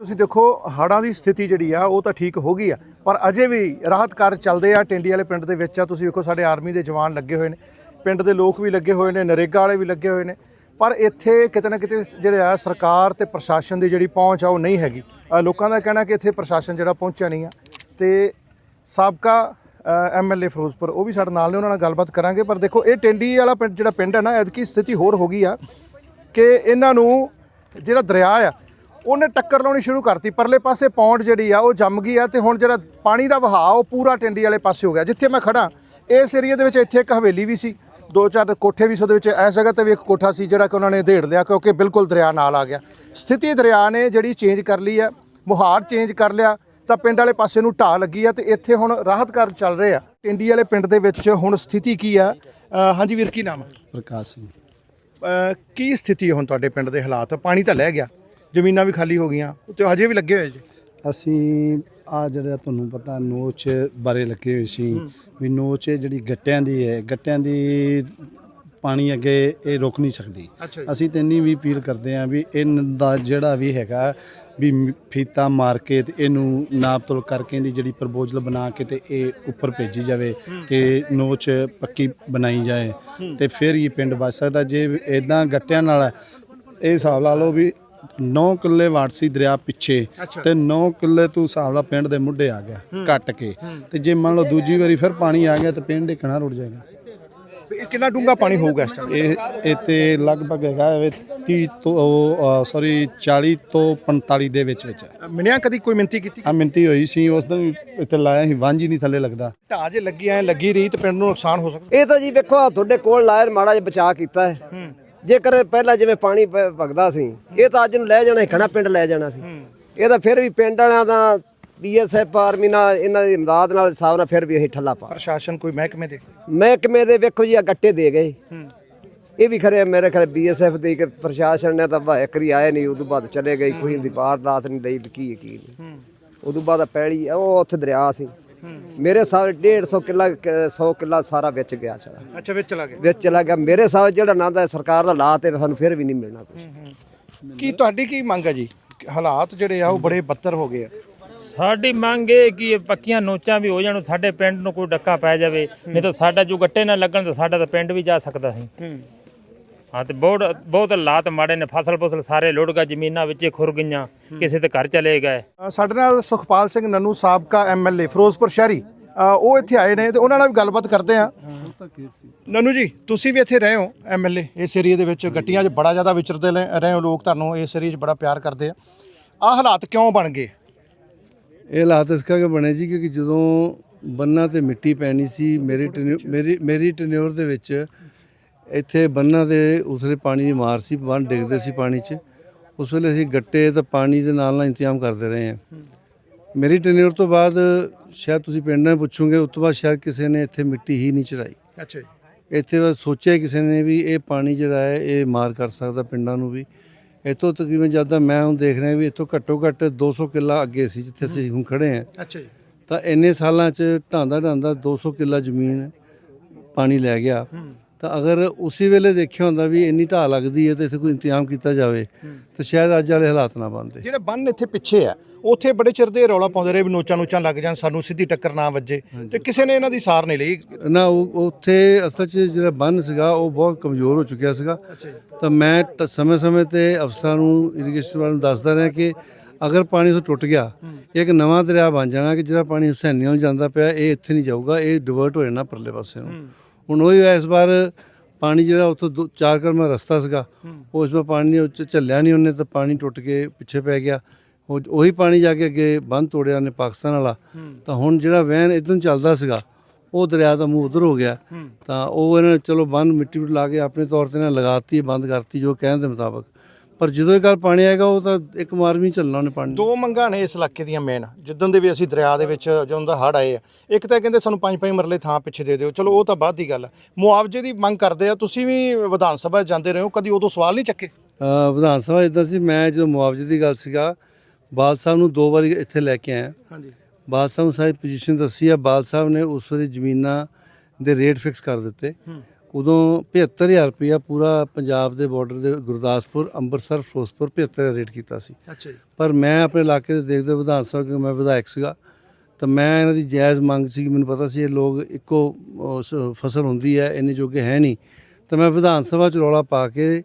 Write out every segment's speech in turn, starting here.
ਤੁਸੀਂ ਦੇਖੋ, ਹੜ੍ਹਾਂ ਦੀ ਸਥਿਤੀ ਜਿਹੜੀ ਆ, ਉਹ ਤਾਂ ਠੀਕ ਹੋ ਗਈ ਆ, ਪਰ ਅਜੇ ਵੀ ਰਾਹਤ ਕਾਰਜ ਚੱਲਦੇ ਆ, ਟਿੰਡੀ ਵਾਲੇ ਪਿੰਡ ਦੇ ਵਿੱਚ ਆ, ਤੁਸੀਂ ਵੇਖੋ ਸਾਡੇ ਆਰਮੀ ਦੇ ਜਵਾਨ ਲੱਗੇ ਹੋਏ ਨੇ, ਪਿੰਡ ਦੇ ਲੋਕ ਵੀ ਲੱਗੇ ਹੋਏ ਨੇ, ਨਰੇਗਾ ਵਾਲੇ ਵੀ ਲੱਗੇ ਹੋਏ ਨੇ, ਪਰ ਇੱਥੇ ਕਿਤੇ ਨਾ ਕਿਤੇ ਜਿਹੜੇ ਆ, ਸਰਕਾਰ ਤੇ ਪ੍ਰਸ਼ਾਸਨ ਦੀ ਜਿਹੜੀ ਪਹੁੰਚ ਆ, ਉਹ ਨਹੀਂ ਹੈਗੀ। ਲੋਕਾਂ ਦਾ ਕਹਿਣਾ ਕਿ ਇੱਥੇ ਪ੍ਰਸ਼ਾਸਨ ਜਿਹੜਾ ਪਹੁੰਚਿਆ ਨਹੀਂ ਆ, ਤੇ ਸਾਬਕਾ ਐਮਐਲਏ ਫਿਰੋਜ਼ਪੁਰ, ਉਹ ਵੀ ਸਾਡੇ ਨਾਲ ਨੇ, ਉਹਨਾਂ ਨਾਲ ਗੱਲਬਾਤ ਕਰਾਂਗੇ, ਪਰ ਦੇਖੋ, ਇਹ ਟਿੰਡੀ ਵਾਲਾ ਪਿੰਡ, ਜਿਹੜਾ ਪਿੰਡ ਹੈ ਨਾ, ਐਤਕੀ ਸਥਿਤੀ ਹੋਰ ਹੋ ਗਈ ਆ, ਕਿ ਇਹਨਾਂ ਨੂੰ ਜਿਹੜਾ ਦਰਿਆ ਆ ਉਹਨੇ ਟੱਕਰ ਲਾਉਣੀ ਸ਼ੁਰੂ ਕਰਤੀ। ਪਰਲੇ ਪਾਸੇ ਪੌਂਡ ਜਿਹੜੀ ਆ ਉਹ ਜੰਮ ਗਈ ਆ ਤੇ ਹੁਣ ਜਿਹੜਾ ਪਾਣੀ ਦਾ ਵਹਾਅ ਉਹ ਪੂਰਾ ਟਿੰਡੀ ਵਾਲੇ ਪਾਸੇ ਹੋ ਗਿਆ। ਜਿੱਥੇ ਮੈਂ ਖੜਾ ਇਸ ਏਰੀਆ ਦੇ ਵਿੱਚ ਇੱਥੇ ਇੱਕ ਹਵੇਲੀ ਵੀ ਸੀ। ਦੋ ਚਾਰ ਕੋਠੇ ਵੀ ਸੀ ਉਹਦੇ ਵਿੱਚ ਇਸ ਜਗ੍ਹਾ ਤੇ ਵੀ ਇੱਕ ਕੋਠਾ ਸੀ ਜਿਹੜਾ ਕਿ ਉਹਨਾਂ ਨੇ ਢੇੜ ਲਿਆ ਕਿਉਂਕਿ ਬਿਲਕੁਲ ਦਰਿਆ ਨਾਲ ਆ ਗਿਆ। ਸਥਿਤੀ ਦਰਿਆ ਨੇ ਜਿਹੜੀ ਚੇਂਜ ਕਰ ਲਈ ਆ ਮੁਹਾਰ ਚੇਂਜ ਕਰ ਲਿਆ ਤਾਂ ਪਿੰਡ ਵਾਲੇ ਪਾਸੇ ਨੂੰ ਢਾਹ ਲੱਗੀ ਆ ਤੇ ਇੱਥੇ ਹੁਣ ਰਾਹਤ ਕਾਰਜ ਚੱਲ ਰਹੇ ਆ। ਟਿੰਡੀ ਵਾਲੇ ਪਿੰਡ ਦੇ ਵਿੱਚ ਹੁਣ ਸਥਿਤੀ ਕੀ ਆ? ਹਾਂਜੀ ਵੀਰ ਕੀ ਨਾਮ ਹੈ ਪ੍ਰਕਾਸ਼ ਸਿੰਘ। ਕੀ ਸਥਿਤੀ ਹੈ ਹੁਣ ਤੁਹਾਡੇ ਪਿੰਡ ਦੇ ਹਾਲਾਤ? ਪਾਣੀ ਤਾਂ ਲੈ ਗਿਆ। ਜ਼ਮੀਨਾਂ ਵੀ ਖਾਲੀ ਹੋ ਗਈਆਂ ਤੇ ਹਜੇ ਵੀ ਲੱਗੇ ਹੋਏ ਜੀ? ਅਸੀਂ ਆ ਜਿਹੜਾ ਤੁਹਾਨੂੰ ਪਤਾ ਨੋਚ ਬਾਰੇ ਲੱਗੇ ਹੋਏ ਸੀ। ਵੀ ਨੋਚ ਜਿਹੜੀ ਗੱਟਿਆਂ ਦੀ ਹੈ ਗੱਟਿਆਂ ਦੀ ਪਾਣੀ ਅੱਗੇ ਇਹ ਰੁਕ ਨਹੀਂ ਸਕਦੀ। ਅਸੀਂ ਤੇ ਇੰਨੀ ਵੀ ਅਪੀਲ ਕਰਦੇ ਹਾਂ ਵੀ ਇਹਨਾਂ ਦਾ ਜਿਹੜਾ ਵੀ ਹੈਗਾ ਵੀ ਫੀਤਾ ਮਾਰ ਕੇ ਤੇ ਇਹਨੂੰ ਨਾਪ ਤੋਲ ਕਰਕੇ ਇਹਦੀ ਜਿਹੜੀ ਪ੍ਰਪੋਜ਼ਲ ਬਣਾ ਕੇ ਤੇ ਇਹ ਉੱਪਰ ਭੇਜੀ ਜਾਵੇ ਤੇ ਨੋਚ ਪੱਕੀ ਬਣਾਈ ਜਾਏ। ਤੇ ਫਿਰ ਹੀ ਪਿੰਡ ਬਚ ਸਕਦਾ। ਜੇ ਇਦਾਂ ਗੱਟਿਆਂ ਨਾਲ ਇਹ ਹਿਸਾਬ ਲਾ ਲਓ ਵੀ 9 ਕਿੱਲੇ ਵਾਟਸੀ ਦਰਿਆ ਪਿੱਛੇ। ਤੇ 9 ਕਿੱਲੇ ਤੂੰ ਹਿਸਾਬ ਲਾ ਪਿੰਡ ਦੇ ਮੁੱਢੇ ਆ ਗਿਆ ਕੱਟ ਕੇ। ਤੇ ਜੇ ਮੰਨ ਲਓ ਦੂਜੀ ਵਾਰੀ ਫਿਰ ਪਾਣੀ ਆ ਗਿਆ ਤੇ ਪਿੰਡ ਢੇਕਣਾ ਰੁੜ ਜਾਏਗਾ। ਇਹ ਕਿੰਨਾ ਡੂੰਘਾ ਪਾਣੀ ਹੋਊਗਾ ਇਸ ਟਾਈਮ ਇਹ ਇੱਥੇ ਲਗਭਗ ਹੈਗਾ ਹੈ 30 ਤੋਂ ਸੌਰੀ 40 ਤੋਂ 45 ਦੇ ਵਿੱਚ ਵਿੱਚ ਮਿਲਿਆ ਕਦੀ ਕੋਈ ਮਿੰਤੀ ਕੀਤੀ? ਆ ਮਿੰਤੀ ਹੋਈ ਸੀ ਉਸ ਦਿਨ ਵੀ ਇੱਥੇ ਲਾਇਆ ਸੀ ਵਾਂਝ ਹੀ ਨਹੀਂ ਥੱਲੇ ਲੱਗਦਾ। ਢਾਹ ਜੇ ਲੱਗੀ ਐ ਲੱਗੀ ਰਹੀ ਤੇ ਪਿੰਡ ਨੂੰ ਨੁਕਸਾਨ ਹੋ ਸਕਦਾ। ਇਹ ਤਾਂ ਜੀ ਵੇਖੋ ਤੁਹਾਡੇ ਕੋਲ ਲਾਇਰ ਮਾੜਾ ਜਿਹਾ ਬਚਾ ਕੀਤਾ ਹੈ। ਜੇਕਰ ਪਹਿਲਾਂ ਜਿਵੇਂ ਪਾਣੀ ਪ- ਵਗਦਾ ਸੀ ਇਹ ਤਾਂ ਅੱਜ ਨੂੰ ਲੈ ਜਾਣਾ ਸੀ ਖਣਾ ਪਿੰਡ ਲੈ ਜਾਣਾ ਸੀ। ਇਹ ਤਾਂ ਫਿਰ ਵੀ ਪਿੰਡ ਵਾਲਿਆਂ ਦਾ ਬੀਐਸਐਫ ਆਰਮੀ ਨਾਲ ਇਹਨਾਂ ਦੀ ਇਮਦਾਦ ਨਾਲ ਹਿਸਾਬ ਨਾਲ ਫਿਰ ਵੀ ਅਸੀਂ ਠੱਲਾ ਪਾ ਪ੍ਰਸ਼ਾਸਨ ਕੋਈ ਮਹਿਕਮੇ ਦੇ? ਮਹਿਕਮੇ ਦੇ ਵੇਖੋ ਜੀ ਆ ਗੱਟੇ ਦੇ ਗਏ। ਇਹ ਵੀ ਖਰੇ ਮੇਰੇ ਖਰੇ ਬੀਐਸਐਫ ਦੇ ਕਿ ਪ੍ਰਸ਼ਾਸਨ ਨੇ ਤਾਂ ਬਾ- ਇੱਕ ਵਾਰੀ ਆਏ ਨਹੀਂ ਉਦੋਂ ਬਾਅਦ ਚਲੇ ਗਏ ਕੋਈ ਦੀ ਵਾਰਦਾਤ ਨਹੀਂ ਲਈ ਵੀ ਕੀ ਹੈ। ਕੀ ਨਹੀਂ ਉਦੋਂ ਬਾਅਦ ਪੈਲੀ ਉਹ ਉੱਥੇ ਦਰਿਆ ਸੀ। ਮੇਰੇ ਸਾਹ 150 ਕਿੱਲਾ 100 ਕਿੱਲਾ ਸਾਰਾ ਵਿੱਚ ਗਿਆ ਚਲਾ ਅੱਛਾ ਵਿੱਚ ਚਲਾ ਗਿਆ। ਵਿੱਚ ਚਲਾ ਗਿਆ। ਮੇਰੇ ਸਾਹ ਜਿਹੜਾ ਨਾਂ ਦਾ ਸਰਕਾਰ ਦਾ ਲਾ ਤੇ ਸਾਨੂੰ ਫਿਰ ਵੀ ਨਹੀਂ ਮਿਲਣਾ ਕੁਝ ਕੀ ਤੁਹਾਡੀ ਕੀ ਮੰਗ ਹੈ ਜੀ? ਹਾਲਾਤ ਜਿਹੜੇ ਆ ਉਹ ਬੜੇ ਬੱਤਰ ਹੋ ਗਏ ਆ। ਸਾਡੀ ਮੰਗ ਇਹ ਕਿ ਇਹ ਪੱਕੀਆਂ ਨੋਚਾਂ ਵੀ ਹੋ ਜਾਣ ਸਾਡੇ ਪਿੰਡ ਨੂੰ ਕੋਈ ਡੱਕਾ ਪੈ ਜਾਵੇ। ਨਹੀਂ ਤਾਂ ਸਾਡਾ ਜੋ ਗੱਟੇ ਨਾ ਲੱਗਣ ਤਾਂ ਸਾਡਾ ਤਾਂ ਪਿੰਡ ਵੀ ਜਾ ਸਕਦਾ ਸੀ। ਹਾਂ ਤੇ ਬਹੁਤ ਬਹੁਤ ਹਾਲਾਤ ਮਾੜੇ ਨੇ। ਫਸਲ ਫਸਲ ਸਾਰੇ ਲੁੱਟ ਗਏ ਜ਼ਮੀਨਾਂ ਵਿੱਚ ਖੁਰ ਗਈਆਂ ਕਿਸੇ ਦੇ ਘਰ ਚਲੇ ਗਏ। ਸਾਡੇ ਨਾਲ ਸੁਖਪਾਲ ਸਿੰਘ ਨੰਨੂ ਸਾਬਕਾ ਐਮਐਲਏ ਫਿਰੋਜ਼ਪੁਰ ਸ਼ਹਿਰੀ। ਉਹ ਇੱਥੇ ਆਏ ਨੇ ਤੇ ਉਹਨਾਂ ਨਾਲ ਵੀ ਗੱਲਬਾਤ ਕਰਦੇ ਆ ਨੰਨੂ ਜੀ ਤੁਸੀਂ ਵੀ ਇੱਥੇ ਰਹੇ ਹੋ ਐਮਐਲਏ ਇਸ ਏਰੀਆ ਦੇ ਵਿੱਚ ਗੱਟੀਆਂ 'ਚ ਬੜਾ ਜ਼ਿਆਦਾ ਵਿਚਰਦੇ ਰਹੇ ਹੋ ਲੋਕ ਤੁਹਾਨੂੰ ਇਸ ਏਰੀਆ 'ਚ ਬੜਾ ਪਿਆਰ ਕਰਦੇ ਆ। ਆ ਹਾਲਾਤ ਕਿਉਂ ਬਣ ਗਏ? ਇਹ ਹਾਲਾਤ ਇਸ ਕਰਕੇ ਬਣੇ ਜੀ ਕਿਉਂਕਿ ਜਦੋਂ ਬੰਨਾ ਤੇ ਮਿੱਟੀ ਪੈਣੀ ਸੀ ਮੇਰੀ ਟੈਨਿਊ- ਮੇਰੀ ਮੇਰੀ ਟੈਨਿਓਰ ਦੇ ਵਿੱਚ ਇੱਥੇ ਬੰਨਾ ਦੇ ਉਸਲੇ ਪਾਣੀ ਦੀ ਮਾਰ ਸੀ ਬੰਨ ਡਿੱਗਦੇ ਸੀ ਪਾਣੀ 'ਚ। ਉਸ ਵੇਲੇ ਅਸੀਂ ਗੱਟੇ ਤੇ ਪਾਣੀ ਦੇ ਨਾਲ ਨਾਲ ਇੰਤਜ਼ਾਮ ਕਰਦੇ ਰਹੇ ਹਾਂ। ਮੇਰੀ ਟੈਨਿਓਰ ਤੋਂ ਬਾਅਦ ਸ਼ਾਇਦ ਤੁਸੀਂ ਪਿੰਡ ਨਾਲ ਪੁੱਛੋਗੇ ਉਸ ਤੋਂ ਬਾਅਦ ਸ਼ਾਇਦ ਕਿਸੇ ਨੇ ਇੱਥੇ ਮਿੱਟੀ ਹੀ ਨਹੀਂ ਚੜਾਈ। ਅੱਛਾ ਜੀ। ਇੱਥੇ ਬਸ ਸੋਚਿਆ ਕਿਸੇ ਨੇ ਵੀ ਇਹ ਪਾਣੀ ਜਿਹੜਾ ਹੈ ਇਹ ਮਾਰ ਕਰ ਸਕਦਾ ਪਿੰਡਾਂ ਨੂੰ ਵੀ। ਇੱਥੋਂ ਤਕਰੀਬਨ ਜਦ ਦਾ ਮੈਂ ਹੁਣ ਦੇਖ ਰਿਹਾ ਵੀ ਇੱਥੋਂ ਘੱਟੋ ਘੱਟ 200 ਕਿੱਲਾ ਅੱਗੇ ਸੀ ਜਿੱਥੇ ਅਸੀਂ ਹੁਣ ਖੜੇ ਹਾਂ। ਅੱਛਾ ਜੀ। ਤਾਂ ਇੰਨੇ ਸਾਲਾਂ 'ਚ ਢਾਂਦਾ ਢਾਂਦਾ 200 ਕਿੱਲਾ ਜ਼ਮੀਨ ਪਾਣੀ ਲੈ ਗਿਆ। ਤਾਂ ਅਗਰ ਉਸੇ ਵੇਲੇ ਦੇਖਿਆ ਹੁੰਦਾ ਵੀ ਇੰਨੀ ਢਾਹ ਲੱਗਦੀ ਹੈ ਤੇ ਇੱਥੇ ਕੋਈ ਇੰਤਜ਼ਾਮ ਕੀਤਾ ਜਾਵੇ ਤਾਂ ਸ਼ਾਇਦ ਅੱਜ ਵਾਲੇ ਹਾਲਾਤ ਨਾ ਬਣਦੇ। ਜਿਹੜੇ ਬੰਨ ਇੱਥੇ ਪਿੱਛੇ ਆ ਉੱਥੇ ਬੜੇ ਚਿਰ ਦੇ ਰੌਲਾ ਪਾਉਂਦੇ ਰਹੇ ਵੀ ਨੋਚਾਂ ਨੋਚਾਂ ਲੱਗ ਜਾਣ ਸਾਨੂੰ ਸਿੱਧੀ ਟੱਕਰ ਨਾ ਵੱਜੇ। ਤੇ ਕਿਸੇ ਨੇ ਇਹਨਾਂ ਦੀ ਸਾਰ ਨਹੀਂ ਲਈ। ਨਾ ਉਹ ਉੱਥੇ ਅਸਲ 'ਚ ਜਿਹੜਾ ਬੰਨ ਸੀਗਾ ਉਹ ਬਹੁਤ ਕਮਜ਼ੋਰ ਹੋ ਚੁੱਕਿਆ ਸੀਗਾ। ਤਾਂ ਮੈਂ ਸਮੇਂ-ਸਮੇਂ ਤੇ ਅਫਸਰਾਂ ਨੂੰ ਇਰੀਗੇਸ਼ਨ ਵਾਲਿਆਂ ਨੂੰ ਦੱਸਦਾ ਰਿਹਾ ਕਿ ਅਗਰ ਪਾਣੀ ਤੋਂ ਟੁੱਟ ਗਿਆ ਇੱਕ ਨਵਾਂ ਦਰਿਆ ਬਣ ਜਾਣਾ ਕਿ ਜਿਹੜਾ ਪਾਣੀ ਹੁਸੈਨੀਆਂ ਨੂੰ ਜਾਂਦਾ ਪਿਆ ਇਹ ਇੱਥੇ ਨਹੀਂ ਜਾਊਗਾ ਇਹ ਡਿਵਰਟ ਹੋ ਜਾਣਾ ਪਰਲੇ ਪਾਸੇ ਨੂੰ। ਹੁਣ ਉਹ ਇਸ ਵਾਰ ਪਾਣੀ ਜਿਹੜਾ ਉੱਥੋਂ ਦੋ- ਚਾਰ ਕਰਮਾ ਰਸਤਾ ਸੀਗਾ ਉਹ ਇਸ ਵਾਰ ਪਾਣੀ ਉੱਚ ਝੱਲਿਆ ਨਹੀਂ ਉਹਨੇ ਤਾਂ ਪਾਣੀ ਟੁੱਟ ਕੇ ਪਿੱਛੇ ਪੈ ਗਿਆ। ਉਹ ਉਹੀ ਪਾਣੀ ਜਾ ਕੇ ਅੱਗੇ ਬੰਦ ਤੋੜਿਆ ਉਹਨੇ ਪਾਕਿਸਤਾਨ ਵਾਲਾ। ਤਾਂ ਹੁਣ ਜਿਹੜਾ ਵੈਨ ਇਧਰੋਂ ਚੱਲਦਾ ਸੀਗਾ ਉਹ ਦਰਿਆ ਦਾ ਮੂੰਹ ਉਧਰ ਹੋ ਗਿਆ। ਤਾਂ ਉਹ ਇਹਨਾਂ ਨੇ ਚਲੋ ਬੰਨ ਮਿੱਟੀ ਮਿੱਟੀ ਲਾ ਕੇ ਆਪਣੇ ਤੌਰ ਤੇ ਨਾ ਲਗਾਤੀ ਬੰਦ ਕਰਤੀ ਜੋ ਕਹਿਣ ਦੇ ਮੁਤਾਬਕ। ਪਰ ਜਦੋਂ ਇਹ ਗੱਲ ਪਾਣੀ ਆਏਗਾ ਉਹ ਤਾਂ ਇੱਕ ਮਾਰ ਵੀ ਚੱਲਣਾ ਉਹਨੇ ਪਾਣੀ। ਦੋ ਮੰਗਾਂ ਨੇ ਇਸ ਇਲਾਕੇ ਦੀਆਂ ਮੇਨ ਜਿੱਦਣ ਦੇ ਵੀ ਅਸੀਂ ਦਰਿਆ ਦੇ ਵਿੱਚ ਜਦੋਂ ਦਾ ਹੜ ਆਏ ਆ ਇੱਕ ਤਾਂ ਕਹਿੰਦੇ ਸਾਨੂੰ ਪੰਜ ਪੰਜ ਮਰਲੇ ਥਾਂ ਪਿੱਛੇ ਦੇ ਦਿਓ। ਚਲੋ ਉਹ ਤਾਂ ਬਾਅਦ ਦੀ ਗੱਲ ਹੈ ਮੁਆਵਜ਼ੇ ਦੀ ਮੰਗ ਕਰਦੇ ਆ ਤੁਸੀਂ ਵੀ ਵਿਧਾਨ ਸਭਾ 'ਚ ਜਾਂਦੇ ਰਹੇ ਹੋ ਕਦੀ ਉਦੋਂ ਸਵਾਲ ਨਹੀਂ ਚੱਕੇ? ਵਿਧਾਨ ਸਭਾ ਇਦਾਂ ਸੀ ਮੈਂ ਜਦੋਂ ਮੁਆਵਜ਼ੇ ਦੀ ਗੱਲ ਸੀਗਾ ਬਾਲ ਸਾਹਿਬ ਨੂੰ ਦੋ ਵਾਰੀ ਇੱਥੇ ਲੈ ਕੇ ਆਇਆ। ਹਾਂਜੀ। ਬਾਲ ਸਾਹਿਬ ਨੂੰ ਸਾਰੀ ਪੋਜੀਸ਼ਨ ਦੱਸੀ ਆ ਬਾਲ ਸਾਹਿਬ ਨੇ ਉਸ ਵੇਲੇ ਜ਼ਮੀਨਾਂ ਦੇ ਰੇਟ ਫਿਕਸ ਕਰ ਦਿੱਤੇ। ਉਦੋਂ 75000 ਰੁਪਇਆ ਪੂਰਾ ਪੰਜਾਬ ਦੇ ਬਾਰਡਰ ਦੇ ਗੁਰਦਾਸਪੁਰ ਅੰਮ੍ਰਿਤਸਰ ਫਿਰੋਜ਼ਪੁਰ 75000 ਰੇਟ ਕੀਤਾ ਸੀ। ਅੱਛਾ ਜੀ। ਪਰ ਮੈਂ ਆਪਣੇ ਇਲਾਕੇ ਦੇ ਦੇਖਦੇ ਵਿਧਾਨ ਸਭਾ ਕਿ ਮੈਂ ਵਿਧਾਇਕ ਸੀਗਾ ਤਾਂ ਮੈਂ ਇਹਨਾਂ ਦੀ ਜਾਇਜ਼ ਮੰਗ ਸੀ ਕਿ ਮੈਨੂੰ ਪਤਾ ਸੀ ਇਹ ਲੋਕ ਇੱਕੋ ਫਸਲ ਹੁੰਦੀ ਹੈ ਇੰਨੇ ਜੋਗੇ ਹੈ ਨਹੀਂ। ਤਾਂ ਮੈਂ ਵਿਧਾਨ ਸਭਾ ਚ ਰੌਲਾ ਪਾ ਕੇ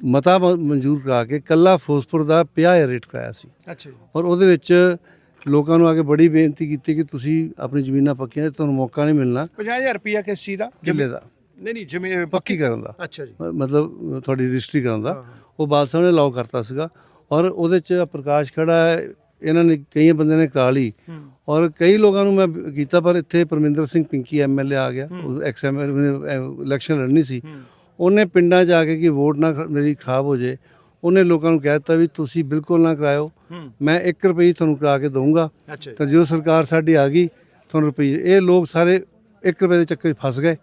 ਮਤਾ ਮਨਜ਼ੂਰ ਕਰਾ ਕੇ ਕੱਲਾ ਫਿਰੋਜ਼ਪੁਰ ਦਾ 50000 ਰੇਟ ਕਰਾਇਆ ਸੀ। ਅੱਛਾ ਜੀ। ਔਰ ਉਹਦੇ ਵਿੱਚ ਲੋਕਾਂ ਨੂੰ ਆ ਕੇ ਬੜੀ ਬੇਨਤੀ ਕੀਤੀ ਕਿ ਤੁਸੀਂ ਆਪਣੀ ਜ਼ਮੀਨਾਂ ਪੱਕੀਆਂ ਤੇ ਤੁਹਾਨੂੰ ਮੌਕਾ ਨਹੀਂ ਮਿਲਣਾ। 50000 ਰੁਪਿਆ ਕਿਸ ਚੀਜ਼ ਦਾ? ਕਿੱਲੇ ਦਾ। ਨਹੀਂ ਨਹੀਂ ਜਿਵੇਂ ਪੱਕੀ ਕਰਨ ਦਾ। ਅੱਛਾ ਜੀ। ਮਤਲਬ ਤੁਹਾਡੀ ਰਜਿਸਟਰੀ ਕਰਨ ਦਾ। ਉਹ ਬਾਲ ਸਾਹਿਬ ਨੇ ਅਲਾਉ ਕਰਤਾ ਸੀਗਾ। ਔਰ ਉਹਦੇ ਚ ਪ੍ਰਕਾਸ਼ ਖੜਾ ਹੈ। ਇਹਨਾਂ ਨੇ ਕਈ ਬੰਦੇ ਨੇ ਕਰਾ ਲਈ। ਔਰ ਕਈ ਲੋਕਾਂ ਨੂੰ ਮੈਂ ਕੀਤਾ ਪਰ ਇੱਥੇ ਪਰਮਿੰਦਰ ਸਿੰਘ ਪਿੰਕੀ ਐਮਐਲਏ ਆ ਗਿਆ। ਉਹ ਐਕਸ ਇਲੈਕਸ਼ਨ ਲੜਨੀ ਸੀ। ਉਹਨੇ ਪਿੰਡਾਂ ਆ ਕੇ ਕਿ ਵੋਟ ਨਾ ਮੇਰੀ ਖਰਾਬ ਹੋ ਜੇ। ਉਹਨੇ ਲੋਕਾਂ ਨੂੰ ਕਹਿ ਦਿੱਤਾ ਵੀ ਤੁਸੀਂ ਬਿਲਕੁਲ ਨਾ ਕਰਾਇਓ। ਮੈਂ 1 ਰੁਪਏ ਤੁਹਾਨੂੰ ਕਰਾ ਕੇ ਦਊਂਗਾ। ਜੀ। ਤਾਂ ਜੋ ਸਰਕਾਰ ਸਾਡੀ ਆ ਗਈ ਤੁਹਾਨੂੰ ਰੁਪਏ ਇਹ ਲੋਕ ਸਾਰੇ 1 ਰੁਪਏ ਦੇ ਚੱਕਰ 'ਚ ਫਸ ਗਏ।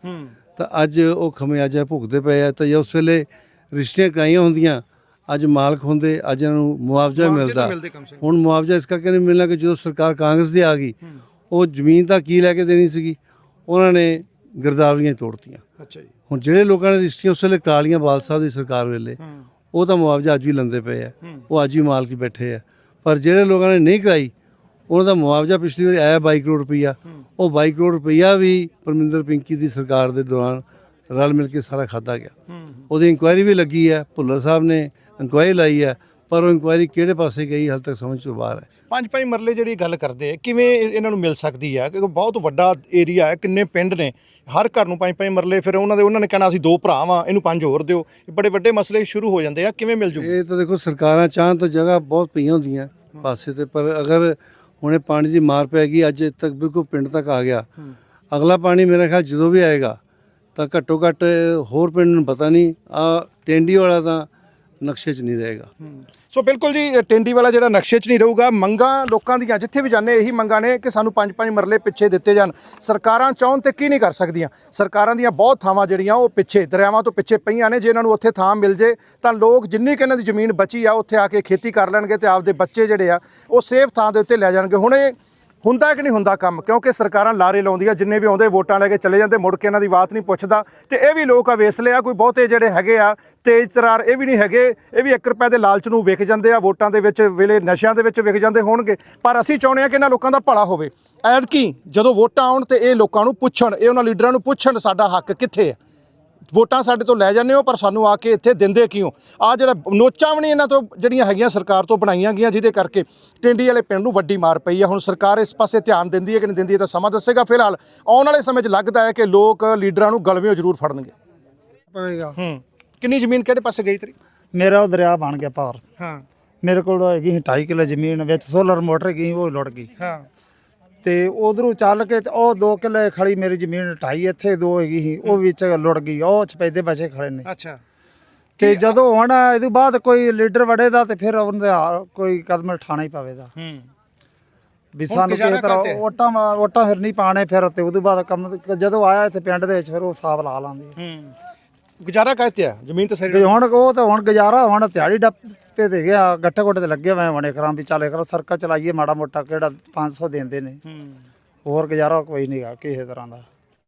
ਤਾਂ ਅੱਜ ਉਹ ਖਮਿਆਜਾ ਭੁਗਤਦੇ ਪਏ ਆ। ਤਾਂ ਜੇ ਉਸ ਵੇਲੇ ਰਜਿਸਟਰੀਆਂ ਕਰਾਈਆਂ ਹੁੰਦੀਆਂ। ਅੱਜ ਮਾਲਕ ਹੁੰਦੇ ਅੱਜ ਇਹਨਾਂ ਨੂੰ ਮੁਆਵਜ਼ਾ ਮਿਲਦਾ। ਹੁਣ ਮੁਆਵਜ਼ਾ ਇਸ ਕਰਕੇ ਨਹੀਂ ਮਿਲਣਾ ਕਿ ਜਦੋਂ ਸਰਕਾਰ ਕਾਂਗਰਸ ਦੀ ਆ ਗਈ ਉਹ ਜ਼ਮੀਨ ਤਾਂ ਕੀ ਲੈ ਕੇ ਦੇਣੀ ਸੀਗੀ? ਉਹਨਾਂ ਨੇ ਗਿਰਦਾਵਰੀਆਂ ਹੀ ਤੋੜਤੀਆਂ। ਅੱਛਾ ਜੀ। ਹੁਣ ਜਿਹੜੇ ਲੋਕਾਂ ਨੇ ਰਜਿਸਟਰੀਆਂ ਉਸ ਵੇਲੇ ਕਰਾ ਲਈਆਂ ਬਾਲ ਸਾਹਿਬ ਦੀ ਸਰਕਾਰ ਵੇਲੇ ਉਹ ਤਾਂ ਮੁਆਵਜ਼ਾ ਅੱਜ ਵੀ ਲੰਦੇ ਪਏ ਆ। ਉਹ ਅੱਜ ਵੀ ਮਾਲਕ ਹੀ ਬੈਠੇ ਆ। ਪਰ ਜਿਹੜੇ ਲੋਕਾਂ ਨੇ ਨਹੀਂ ਕਰਾਈ ਉਹਨਾਂ ਦਾ ਮੁਆਵਜ਼ਾ ਪਿਛਲੀ ਵਾਰੀ ਆਇਆ 22 ਕਰੋੜ ਰੁਪਈਆ। ਉਹ 22 ਕਰੋੜ ਰੁਪਈਆ ਵੀ ਪਰਮਿੰਦਰ ਪਿੰਕੀ ਦੀ ਸਰਕਾਰ ਦੇ ਦੌਰਾਨ ਰਲ ਮਿਲ ਕੇ ਸਾਰਾ ਖਾਦਾ ਗਿਆ। ਉਹਦੀ ਇਨਕੁਆਇਰੀ ਵੀ ਲੱਗੀ ਹੈ ਭੁੱਲਰ ਸਾਹਿਬ ਨੇ ਇਨਕੁਆਇਰੀ ਲਾਈ ਹੈ ਪਰ ਉਹ ਇਨਕੁਆਇਰੀ ਕਿਹੜੇ ਪਾਸੇ ਗਈ ਹਾਲ ਤੱਕ ਸਮਝ ਤੋਂ ਬਾਹਰ ਹੈ। ਪੰਜ ਪੰਜ ਮਰਲੇ ਜਿਹੜੀ ਗੱਲ ਕਰਦੇ ਕਿਵੇਂ ਇਹ- ਇਹਨਾਂ ਨੂੰ ਮਿਲ ਸਕਦੀ ਆ? ਕਿਉਂਕਿ ਬਹੁਤ ਵੱਡਾ ਏਰੀਆ ਹੈ ਕਿੰਨੇ ਪਿੰਡ ਨੇ। ਹਰ ਘਰ ਨੂੰ ਪੰਜ ਪੰਜ ਮਰਲੇ ਫਿਰ ਉਹਨਾਂ ਦੇ ਉਹਨਾਂ ਨੇ ਕਹਿਣਾ ਅਸੀਂ ਦੋ ਭਰਾ ਵਾਂ ਇਹਨੂੰ ਪੰਜ ਹੋਰ ਦਿਓ। ਇਹ ਬੜੇ ਵੱਡੇ ਮਸਲੇ ਸ਼ੁਰੂ ਹੋ ਜਾਂਦੇ ਆ ਕਿਵੇਂ ਮਿਲ ਜੂ ਇਹ ਤਾਂ ਦੇਖੋ ਸਰਕਾਰਾਂ ਚਾਹਣ ਤਾਂ ਜਗ੍ਹਾ ਬਹੁਤ ਪਈਆਂ ਹੁੰਦੀਆਂ ਪਾਸੇ ਤੇ ਪਰ ਅਗਰ ਹੁਣੇ ਪਾਣੀ ਦੀ ਮਾਰ ਪੈ ਗਈ ਅੱਜ ਤੱਕ ਬਿਲਕੁਲ ਪਿੰਡ ਤੱਕ ਆ ਗਿਆ। ਅਗਲਾ ਪਾਣੀ ਮੇਰਾ ਖਿਆਲ ਜਦੋਂ ਵੀ ਆਏਗਾ ਤਾਂ ਘੱਟੋ ਘੱਟ ਹੋਰ ਪਿੰਡ ਨੂੰ ਪਤਾ ਨਹੀਂ ਆ ਟੈਂਡੀ ਵਾਲਾ ਤਾਂ ਨਕਸ਼ੇ 'ਚ ਨਹੀਂ ਰਹੇਗਾ। ਸੋ ਬਿਲਕੁਲ ਜੀ, ਇਹ ਟੈਂਡੀ ਵਾਲਾ ਜਿਹੜਾ ਨਕਸ਼ੇ 'ਚ ਨਹੀਂ ਰਹੂਗਾ, ਮੰਗਾਂ ਲੋਕਾਂ ਦੀਆਂ ਜਿੱਥੇ ਵੀ ਜਾਂਦੇ, ਇਹੀ ਮੰਗਾਂ ਨੇ ਕਿ ਸਾਨੂੰ ਪੰਜ ਪੰਜ ਮਰਲੇ ਪਿੱਛੇ ਦਿੱਤੇ ਜਾਣ। ਸਰਕਾਰਾਂ ਚਾਹਣ ਤੇ ਕੀ ਨਹੀਂ ਕਰ ਸਕਦੀਆਂ? ਸਰਕਾਰਾਂ ਦੀਆਂ ਬਹੁਤ ਥਾਵਾਂ ਜਿਹੜੀਆਂ, ਉਹ ਪਿੱਛੇ, ਦਰਿਆਵਾਂ ਤੋਂ ਪਿੱਛੇ ਪਈਆਂ ਨੇ, ਜੇ ਇਹਨਾਂ ਨੂੰ ਉੱਥੇ ਥਾਂ ਮਿਲ ਜੇ, ਤਾਂ ਲੋਕ ਜਿੰਨੀ ਕਿ ਇਹਨਾਂ ਦੀ ਜ਼ਮੀਨ ਬਚੀ ਆ, ਉੱਥੇ ਆ ਕੇ ਖੇਤੀ ਕਰ ਲੈਣਗੇ ਤੇ ਆਪਦੇ ਬੱਚੇ ਜਿਹੜੇ ਆ, ਉਹ ਸੇਫ ਥਾਂ ਦੇ ਉੱਤੇ ਲੈ ਜਾਣਗੇ। ਹੁਣ ਇਹ ਹੁੰਦਾ ਕਿ ਨਹੀਂ ਹੁੰਦਾ ਕੰਮ? ਕਿਉਂਕਿ ਸਰਕਾਰਾਂ ਲਾਰੇ ਲਾਉਂਦੀਆਂ, ਜਿੰਨੇ ਵੀ ਆਉਂਦੇ ਵੋਟਾਂ ਲੈ ਕੇ ਚਲੇ ਜਾਂਦੇ, ਮੁੜ ਕੇ ਇਹਨਾਂ ਦੀ ਬਾਤ ਨਹੀਂ ਪੁੱਛਦਾ। ਤੇ ਇਹ ਵੀ ਲੋਕ ਆ ਵੇਸਲੇ ਆ, ਕੋਈ ਬਹੁਤੇ ਜਿਹੜੇ ਹੈਗੇ ਆ, ਤੇਜ਼ ਤਰਾਰ ਇਹ ਵੀ ਨਹੀਂ ਹੈਗੇ। ਇਹ ਵੀ 1 ਰੁਪਏ ਦੇ ਲਾਲਚ ਨੂੰ ਵਿਕ ਜਾਂਦੇ ਆ, ਵੋਟਾਂ ਦੇ ਵਿੱਚ, ਵੇਲੇ ਨਸ਼ਿਆਂ ਦੇ ਵਿੱਚ ਵਿਕ ਜਾਂਦੇ ਹੋਣਗੇ। ਪਰ ਅਸੀਂ ਚਾਹੁੰਦੇ ਆ ਕਿ ਇਹਨਾਂ ਲੋਕਾਂ ਦਾ ਭਲਾ ਹੋਵੇ। ਐਤਕੀ ਜਦੋਂ ਵੋਟਾਂ ਆਉਣ ਤੇ ਇਹ ਲੋਕਾਂ ਨੂੰ ਪੁੱਛਣ, ਇਹ ਉਹਨਾਂ ਲੀਡਰਾਂ ਨੂੰ ਪੁੱਛਣ ਸਾਡਾ ਹੱਕ ਕਿੱਥੇ ਹੈ ਵੋਟਾਂ ਸਾਡੇ ਤੋਂ ਲੈ ਜਾਂਦੇ ਹੋ ਪਰ ਸਾਨੂੰ ਆ ਕੇ ਇੱਥੇ ਦਿੰਦੇ ਕਿਉਂ? ਆ ਜਿਹੜਾ ਨੋਚਾਂ ਵੀ ਨਹੀਂ ਇਹਨਾਂ ਤੋਂ ਜਿਹੜੀਆਂ ਹੈਗੀਆਂ ਸਰਕਾਰ ਤੋਂ ਬਣਾਈਆਂ ਗਈਆਂ ਜਿਹਦੇ ਕਰਕੇ ਟਿੰਡੀ ਵਾਲੇ ਪਿੰਡ ਨੂੰ ਵੱਡੀ ਮਾਰ ਪਈ ਆ। ਹੁਣ ਸਰਕਾਰ ਇਸ ਪਾਸੇ ਧਿਆਨ ਦਿੰਦੀ ਹੈ ਕਿ ਨਹੀਂ ਦਿੰਦੀ ਹੈ ਤਾਂ ਸਮਾਂ ਦੱਸੇਗਾ। ਫਿਲਹਾਲ ਆਉਣ ਵਾਲੇ ਸਮੇਂ 'ਚ ਲੱਗਦਾ ਹੈ ਕਿ ਲੋਕ ਲੀਡਰਾਂ ਨੂੰ ਗਲਵਿਓ ਜ਼ਰੂਰ ਫੜਨਗੇ। ਪਵੇਗਾ ਹੂੰ। ਕਿੰਨੀ ਜ਼ਮੀਨ ਕਿਹੜੇ ਪਾਸੇ ਗਈ ਤੇਰੀ? ਮੇਰਾ ਉਹ ਦਰਿਆ ਬਣ ਗਿਆ ਪਾਰ। ਹਾਂ। ਮੇਰੇ ਕੋਲ ਹੈਗੀ ਸੀ 2.5 ਕਿੱਲੇ ਜ਼ਮੀਨ ਵਿੱਚ ਸੋਲਰ ਮੋਟਰ ਗਈ ਉਹ ਲੁੜ ਗਈ। ਹਾਂ। ਤੇ ਉਧਰੋਂ ਚੱਲ ਕੇ ਤੇ ਉਹ 2 ਕਿੱਲੇ ਖੜੀ ਮੇਰੀ ਜ਼ਮੀਨ 2.5 ਇੱਥੇ ਦੋ ਹੈਗੀ ਸੀ ਉਹ ਵਿੱਚ ਲੁੜ ਗਈ ਉਹ ਛਪੈਦੇ ਬਚੇ ਖੜੇ ਨੇ। ਅੱਛਾ। ਤੇ ਜਦੋਂ ਹੁਣ ਇਹਦੇ ਬਾਅਦ ਕੋਈ ਲੀਡਰ ਵੜੇਦਾ ਤੇ ਫਿਰ ਉਹਦਾ ਕੋਈ ਕਦਮ ਉਠਾਣਾ ਹੀ ਪਵੇਗਾ। ਹੂੰ। ਵੀ ਸਾਨੂੰ ਕਿਸੇ ਤਰ੍ਹਾਂ? ਵੋਟਾਂ ਵੋਟਾਂ ਫਿਰ ਨਹੀਂ ਪਾਣੇ ਫਿਰ ਤੇ ਉਹਦੇ ਬਾਅਦ ਕੰਮ ਜਦੋਂ ਆਇਆ ਇੱਥੇ ਪਿੰਡ ਦੇ ਵਿੱਚ ਫਿਰ ਉਹ ਹਿਸਾਬ ਲਾ ਲਾਂਦੇ ਹੂੰ। ਗੁਜ਼ਾਰਾ ਕਾਹਤੇ ਆ? ਜ਼ਮੀਨ ਤਾਂ ਤੇ ਸਾਰੀ ਹੁਣ ਉਹ ਤਾਂ ਹੁਣ ਗੁਜ਼ਾਰਾ ਹੁਣ ਦਿਹਾੜੀ ਤੇ ਗਿਆ ਗੱਟੇ ਗੋਟੇ ਤੇ ਲੱਗੇ ਮੈਂ ਬਣੇ ਕਰਾਂ ਵੀ ਚੱਲ ਕਰ ਸਰਕਲ ਚਲਾਈਏ ਮਾੜਾ ਮੋਟਾ ਕਿਹੜਾ 500 ਦਿੰਦੇ ਨੇ। ਹੂੰ। ਹੋਰ ਗੁਜ਼ਾਰਾ ਕੋਈ ਨਹੀਂਗਾ ਕਿਸੇ ਤਰ੍ਹਾਂ ਦਾ।